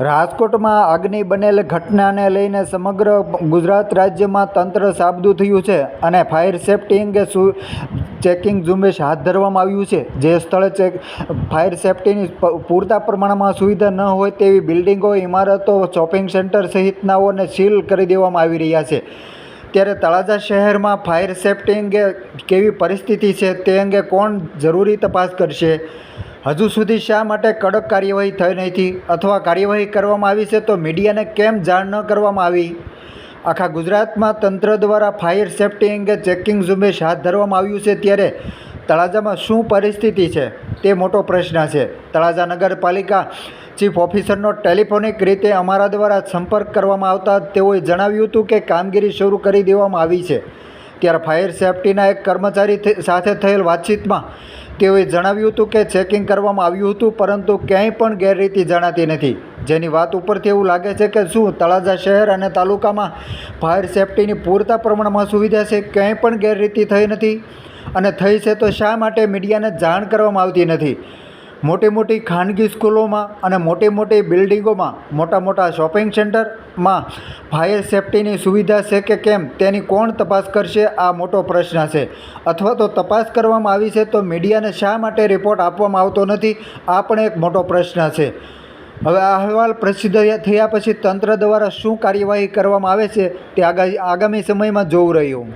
રાજકોટમાં આગની બનેલ ઘટનાને લઈને સમગ્ર ગુજરાત રાજ્યમાં તંત્ર સાબદું થયું છે અને ફાયર સેફ્ટી અંગે ચેકિંગ ઝુંબેશ હાથ ધરવામાં આવ્યું છે. જે સ્થળે ચેક ફાયર સેફ્ટીની પૂરતા પ્રમાણમાં સુવિધા ન હોય તેવી બિલ્ડિંગો, ઇમારતો, શોપિંગ સેન્ટર સહિતનાઓને સીલ કરી દેવામાં આવી રહ્યા છે. ત્યારે તળાજા શહેરમાં ફાયર સેફ્ટી અંગે કેવી પરિસ્થિતિ છે તે અંગે કોણ જરૂરી તપાસ કરશે? હજુ સુધી શા માટે કડક કાર્યવાહી થઈ નથી અથવા કાર્યવાહી કરવામાં આવી છે તો મીડિયાને કેમ જાણ ન કરવામાં આવી? આખા ગુજરાતમાં તંત્ર દ્વારા ફાયર સેફ્ટી અંગે ચેકિંગ ઝુંબેશ હાથ ધરવામાં આવ્યું છે ત્યારે તળાજામાં શું પરિસ્થિતિ છે તે મોટો પ્રશ્ન છે. તળાજા નગરપાલિકા ચીફ ઓફિસરનો ટેલિફોનિક રીતે અમારા દ્વારા સંપર્ક કરવામાં આવતા તેઓએ જણાવ્યું હતું કે કામગીરી શરૂ કરી દેવામાં આવી છે. ત્યારે ફાયર સેફ્ટીના એક કર્મચારી સાથે થયેલ વાતચીતમાં તેઓએ જણાવ્યું હતું કે ચેકિંગ કરવામાં આવ્યું હતું, પરંતુ ક્યાંય પણ ગેરરીતિ જણાતી નથી. જેની વાત ઉપરથી એવું લાગે છે કે શું તળાજા શહેર અને તાલુકામાં ફાયર સેફટીની પૂરતા પ્રમાણમાં સુવિધા છે, ક્યાંય પણ ગેરરીતિ થઈ નથી. અને થઈ છે તો શા માટે મીડિયાને જાણ કરવામાં આવતી નથી? મોટી મોટી ખાનગી સ્કૂલોમાં અને મોટી મોટી બિલ્ડિંગોમાં મોટા મોટા શોપિંગ સેન્ટરમાં ફાયર સેફ્ટીની સુવિધા છે કે કેમ તેની કોણ તપાસ કરશે? આ મોટો પ્રશ્ન છે. અથવા તો તપાસ કરવામાં આવી છે તો મીડિયાને શા માટે રિપોર્ટ આપવામાં આવતો નથી? આ પણ એક મોટો પ્રશ્ન છે. હવે આ અહેવાલ પ્રસિદ્ધ થયા પછી તંત્ર દ્વારા શું કાર્યવાહી કરવામાં આવે છે તે આગામી સમયમાં જોવું રહ્યું.